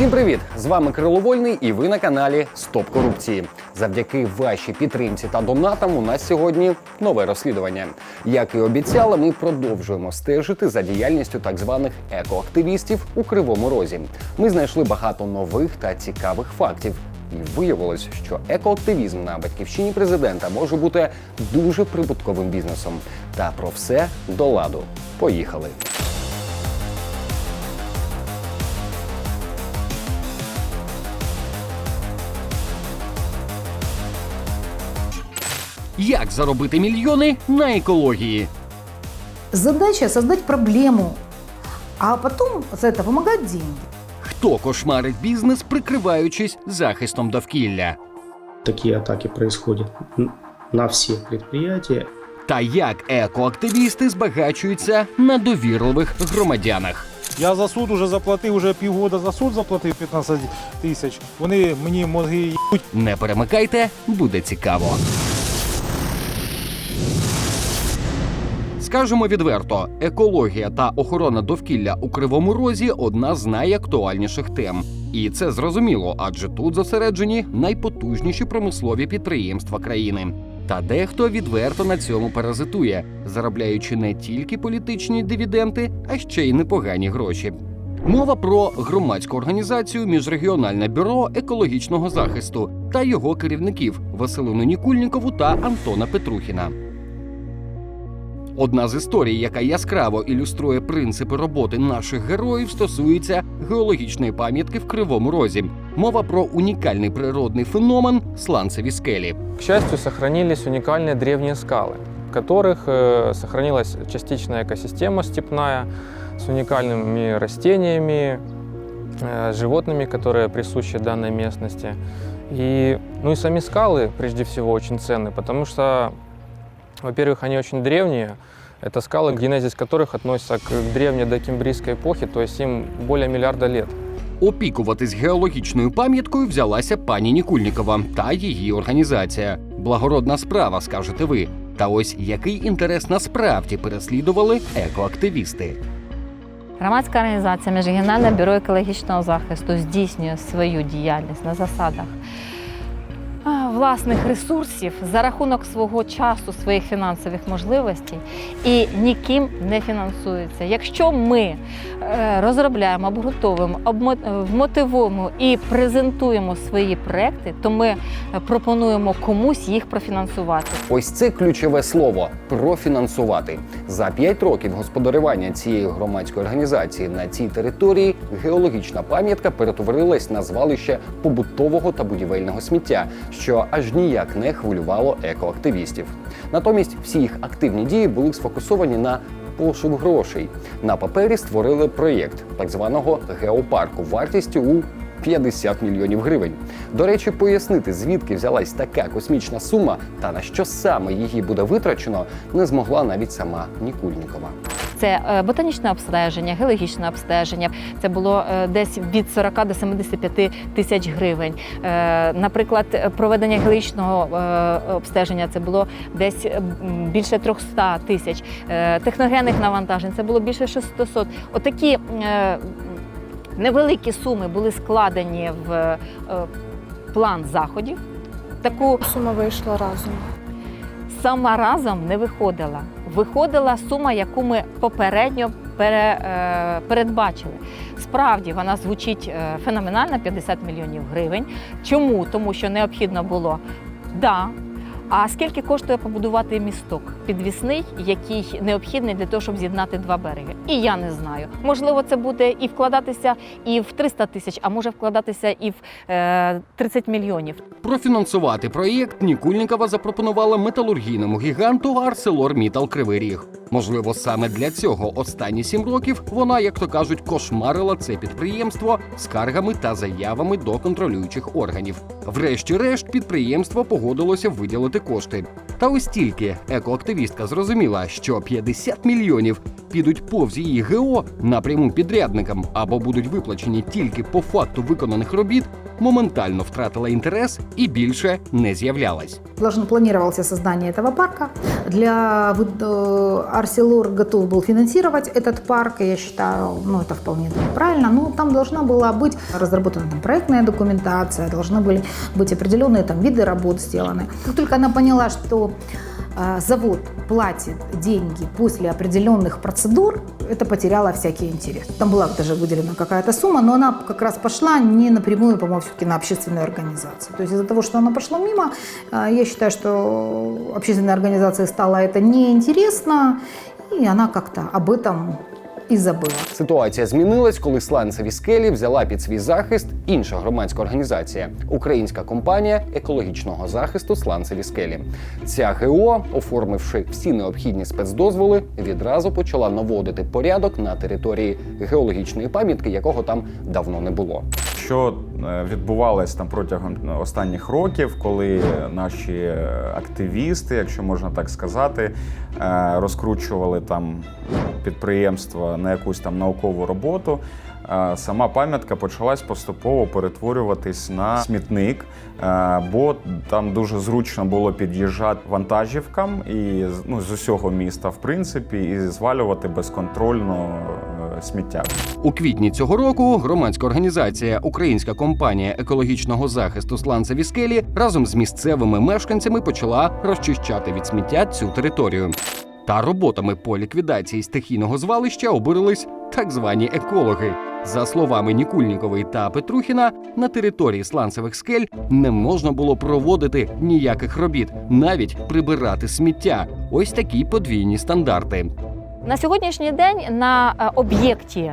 Всім привіт! З вами Кирило Вольний і ви на каналі Стоп корупції. Завдяки вашій підтримці та донатам у нас сьогодні нове розслідування. Як і обіцяли, ми продовжуємо стежити за діяльністю так званих екоактивістів у Кривому Розі. Ми знайшли багато нових та цікавих фактів. І виявилось, що екоактивізм на батьківщині президента може бути дуже прибутковим бізнесом. Та про все до ладу. Поїхали. Як заробити мільйони на екології? Задача создать проблему, а потом за это вымогать деньги. Хто кошмарить бізнес, прикриваючись захистом довкілля? такие атаки происходят на все предприятия. Та як екоактивісти збагачуються на довірливих громадянах? Я за суд уже заплатив, уже півгода за суд заплатив 15 тисяч. Вони мені мозги їбуть. Не перемикайте, буде цікаво. Скажемо відверто, екологія та охорона довкілля у Кривому Розі одна з найактуальніших тем. І це зрозуміло, адже тут зосереджені найпотужніші промислові підприємства країни. Та дехто відверто на цьому паразитує, заробляючи не тільки політичні дивіденти, а ще й непогані гроші. Мова про громадську організацію Міжрегіональне бюро екологічного захисту та його керівників Василину Нікульнікову та Антона Петрухіна. Одна з історій, яка яскраво ілюструє принципи роботи наших героїв, стосується геологічної пам'ятки в Кривому Розі. Мова про унікальний природний феномен сланцеві скелі. К счастью, сохранились уникальные древние скалы, в которых э, сохранилась частичная экосистема степная с уникальными растениями, э, животными, которые присущи данной местности. И, ну и сами скалы, прежде всего, очень ценны, потому что, во-первых, они очень древние. Это скалы, генезис которых относится к древней докембрийской эпохе, то есть им более миллиарда лет. Опікуватись геологічною пам'яткою взялася пані Нікульнікова та її організація. Благородна справа, скажете ви. Та ось який інтерес насправді переслідували екоактивісти. Громадська організація Міжрегіональне бюро екологічного захисту здійснює свою діяльність на засадах а, власних ресурсів за рахунок свого часу, своїх фінансових можливостей і ніким не фінансується. Якщо ми розробляємо, обґрунтовуємо, вмотивуємо і презентуємо свої проекти, то ми е, пропонуємо комусь їх профінансувати. Ось це ключове слово профінансувати. За п'ять років господарювання цієї громадської організації на цій території геологічна пам'ятка перетворилась на звалище побутового та будівельного сміття, що аж ніяк не хвилювало екоактивістів. Натомість всі їх активні дії були сфокусовані на пошук грошей. На папері створили проєкт так званого геопарку вартістю у 50 мільйонів гривень. До речі, пояснити, звідки взялась така космічна сума та на що саме її буде витрачено, не змогла навіть сама Нікульнікова. Це е, ботанічне обстеження, геологічне обстеження. Це було е, десь від 40 до 75 тисяч гривень. Е, Наприклад, проведення геологічного обстеження це було десь більше 300 тисяч. Техногенних навантажень це було більше 600. Отакі невеликі суми були складені в план заходів. Таку Сума вийшла разом. сама разом не виходила. Виходила сума, яку ми попередньо е, передбачили. Справді вона звучить е, феноменально 50 мільйонів гривень. Чому? Тому що необхідно було да. А скільки коштує побудувати місток підвісний, який необхідний для того, щоб з'єднати два береги? І я не знаю. Можливо, це буде і вкладатися і в 300 тисяч, а може вкладатися і в е, 30 мільйонів. Профінансувати проєкт Нікульнікова запропонувала металургійному гіганту ArcelorMittal Кривий Ріг. Можливо, саме для цього останні сім років вона, як то кажуть, кошмарила це підприємство скаргами та заявами до контролюючих органів. Врешті-решт, підприємство погодилося виділити кошти. Та ось тільки екоактивістка зрозуміла, що 50 мільйонів підуть повз її ГО напряму підрядникам або будуть виплачені тільки по факту виконаних робіт, моментально втратила інтерес і більше не з'являлась Должен планировался создание этого парка. Для вот, э, Арселор готов был финансировать этот парк, и я считаю, ну это вполне правильно. Но там должна была быть разработана там, проектная документация, должны были быть определенные там виды работ сделаны. Как только она поняла, что э, завод платит деньги после определенных процедур, это потеряло всякий интерес. Там была даже выделена какая-то сумма, но она как раз пошла не напрямую, по-моему, все-таки на общественную организацию. То есть из-за того, что она пошла мимо, э, я считаю, что общественной организации стало это неинтересно, и она как-то об этом и забила. Ситуація змінилась, коли сланцеві скелі взяла під свій захист інша громадська організація українська компанія екологічного захисту сланцеві скелі. Ця ГО, оформивши всі необхідні спецдозволи, відразу почала наводити порядок на території геологічної пам'ятки, якого там давно не було. Що е, відбувалось там протягом останніх років, коли наші е, активісти, якщо можна так сказати, е, розкручували там підприємства на якусь там наукову роботу. е, Сама пам'ятка почалась поступово перетворюватись на смітник, е, бо там дуже зручно було під'їжджати вантажівкам і ну, з усього міста, в принципі, і звалювати безконтрольно е, сміття. У квітні цього року громадська організація Українська компанія екологічного захисту сланцеві скелі разом з місцевими мешканцями почала розчищати від сміття цю територію. Та роботами по ліквідації стихійного звалища обурились так звані екологи. За словами Нікульнікової та Петрухіна, на території сланцевих скель не можна було проводити ніяких робіт, навіть прибирати сміття. Ось такі подвійні стандарти. На сьогоднішній день на е, об'єкті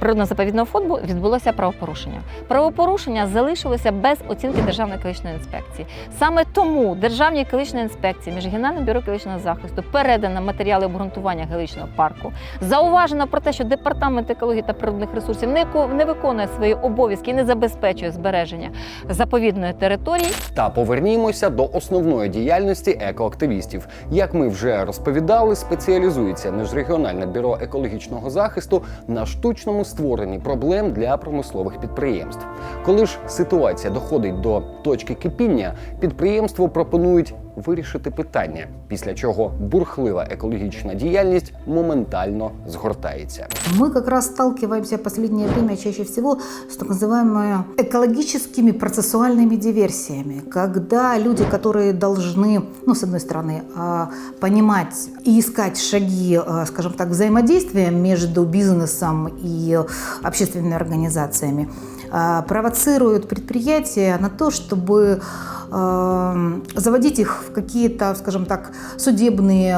природно-заповідного фонду відбулося правопорушення. Правопорушення залишилося без оцінки Державної екологічної інспекції. Саме тому Державній екологічній інспекції, Міжрегіональному бюро екологічного захисту передано матеріали обґрунтування геологічного парку. Зауважено про те, що департамент екології та природних ресурсів не виконує свої обов'язки і не забезпечує збереження заповідної території. Та повернімося до основної діяльності екоактивістів. Як ми вже розповідали, спеціалізується міжрегіональне бюро екологічного захисту на штучному створенні проблем для промислових підприємств. Коли ж ситуація доходить до точки кипіння, підприємству пропонують вирішити питання, після чого бурхлива екологічна діяльність моментально згортається. Мы как раз сталкиваемся в последнее время чаще всего с так называемыми экологическими процессуальными диверсиями, когда люди, которые должны, ну, с одной стороны, а, понимать и искать шаги, а, скажем так, взаимодействия между бизнесом и общественными организациями, а, провоцируют предприятия на то, чтобы э, заводить их в какие-то, скажем так, судебные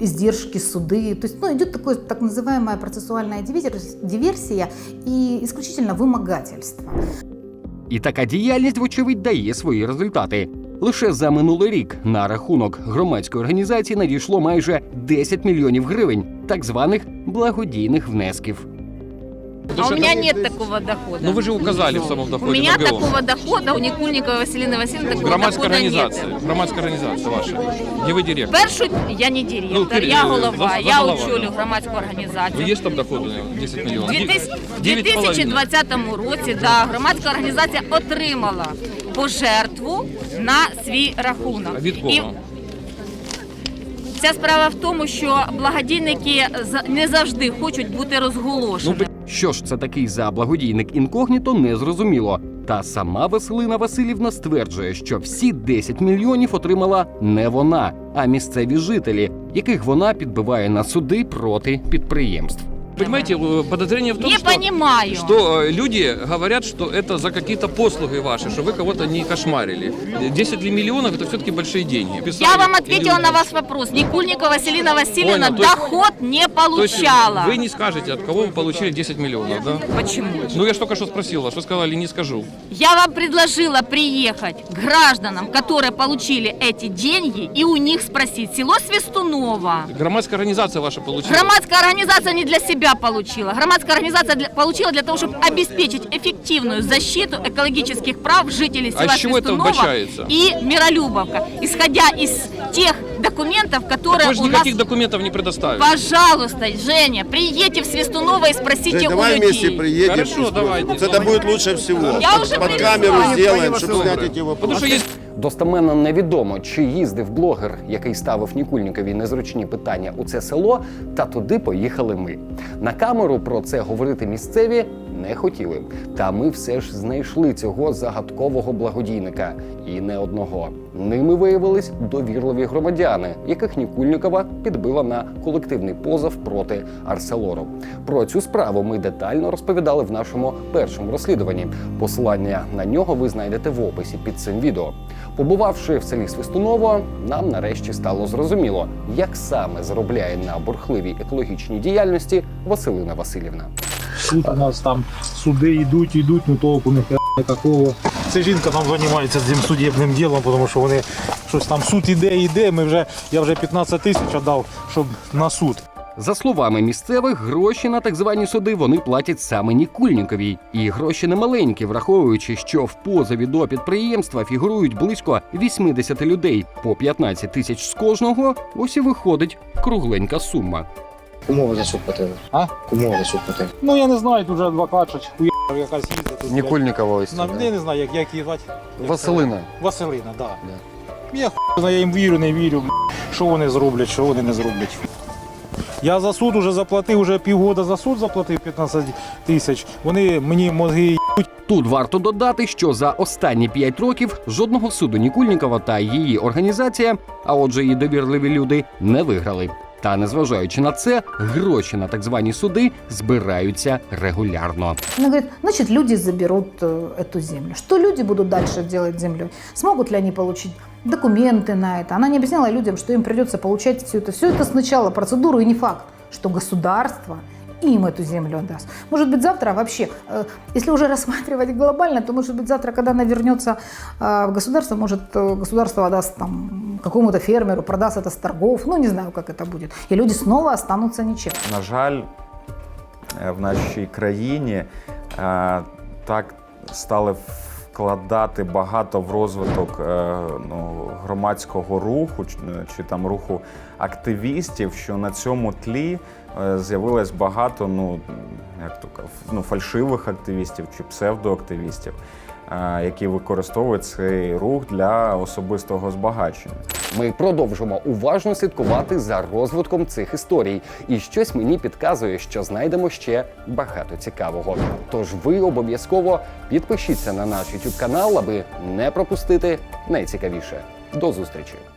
издержки, суды. То есть ну, идет такое так называемая процессуальная диверс- диверсия и исключительно вымогательство. І така діяльність, вочевидь, дає свої результати. Лише за минулий рік на рахунок громадської організації надійшло майже 10 мільйонів гривень так званих благодійних внесків. А у меня нет такого дохода. Ну вы же указали в самом У доходе меня на ГО. такого дохода, у Никульникова Василины Васильевны такого Громадская дохода организация, нет. громадская организация ваша, где вы директор. Першу я не директор, Ну, ти- я е, голова, за- я за голова, очолю да. громадську Ну, організацію. есть там доходы 10 У миллионов? 2020 році да, громадська організація отримала пожертву на свій рахунок. А від І кого? Ця справа в тому, що благодійники за- не завжди хочуть бути розголошені. що ж це такий за благодійник інкогніто, не зрозуміло. Та сама Василина Васильівна стверджує, що всі 10 мільйонів отримала не вона, а місцеві жителі, яких вона підбиває на суди проти підприємств. Понимаете, э, подозрение в том, Не что, понимаю. что э, люди говорят, что это за какие-то послуги ваши, что вы кого-то не кошмарили. 10 ли миллионов это все-таки большие деньги. Я Писали вам ответила на ваш вопрос. Никульникова Василина Васильевна Понял, то есть- доход не есть получала. вы не скажете, от кого вы получили 10 миллионов, да? Почему? Ну я ж только что спросил вас, вы сказали, не скажу. Я вам предложила приехать к гражданам, которые получили эти деньги, и у них спросить. Село Свистунова. Громадская организация ваша получила. Громадская организация не для себя себя получила. Громадская организация для- получила для того, чтобы обеспечить эффективную защиту экологических прав жителей А села это Свистунова и Миролюбовка, исходя из тех документов, которые Вы же у нас... никаких документов не предоставили. Пожалуйста, Женя, приедьте в Свистуново и спросите Жень, у давай людей. вместе приедем. Хорошо, давайте. Это будет лучше всего. Я уже Под камеру сделаем, чтобы снять эти вопросы. Потому что есть Достеменно невідомо, чи їздив блогер, який ставив Нікульнікові незручні питання у це село, та туди поїхали ми. На камеру про це говорити місцеві не хотіли. Та ми все ж знайшли цього загадкового благодійника і не одного. Ними виявились довірливі громадяни, яких Нікульнікова підбила на колективний позов проти Арселору. Про цю справу ми детально розповідали в нашому першому розслідуванні. Посилання на нього ви знайдете в описі під цим відео. Побувавши в селі Свистуново, нам нарешті стало зрозуміло, як саме заробляє на бурхливій екологічній діяльності Василина Васильівна. Тут у нас там суди йдуть, йдуть, ну толку не такого. Це жінка там займається цим судебним ділом, тому що вони щось там суд іде, іде. Ми вже, я вже 15 тисяч віддав, щоб на суд. За словами місцевих, гроші на так звані суди вони платять саме Нікульніковій. І гроші немаленькі, враховуючи, що в позові до підприємства фігурують близько 80 людей по 15 тисяч з кожного. Ось і виходить кругленька сума. Кому ви за суд платили? А? Кому ви за платили? Ну я не знаю, тут вже адвокат, що хуя якась їздить. тут, Нікульнікова ось. На- Я не знаю, як, як її звати. Василина. Василина, так. Да. Я хуй знаю, я їм вірю, не вірю, блядь. що вони зроблять, що вони не зроблять. Я за суд уже заплатив, вже півгода за суд заплатив 15 тисяч. Вони мені мозги Тут варто додати, що за останні 5 років жодного суду Нікульнікова та її організація, а отже, її довірливі люди, не виграли. Та незважаючи на це, гроші на так звані суди збираються регулярно. Она говорит, значит, люди заберут э, эту землю. Что люди будут дальше делать с землей? Смогут ли они получить документы на это? Она не объясняла людям, что им придется получать все это. Все это сначала процедуру, и не факт, что государство им эту землю отдаст. Может быть, завтра вообще, э, если уже рассматривать глобально, то, может быть, завтра, когда она вернется э, в государство, может, э, государство отдаст там какому-то фермеру, продаст это с торгов, ну, не знаю, как это будет. И люди снова останутся ничем. На жаль, е, в нашій країні е, так стали вкладати багато в розвиток е, ну, громадського руху чи, чи там руху активістів, що на цьому тлі е, з'явилось багато ну, як то ну, фальшивих активістів чи псевдоактивістів, е, які використовують цей рух для особистого збагачення. Ми продовжимо уважно слідкувати за розвитком цих історій, і щось мені підказує, що знайдемо ще багато цікавого. Тож ви обов'язково підпишіться на наш YouTube канал, аби не пропустити найцікавіше. До зустрічі!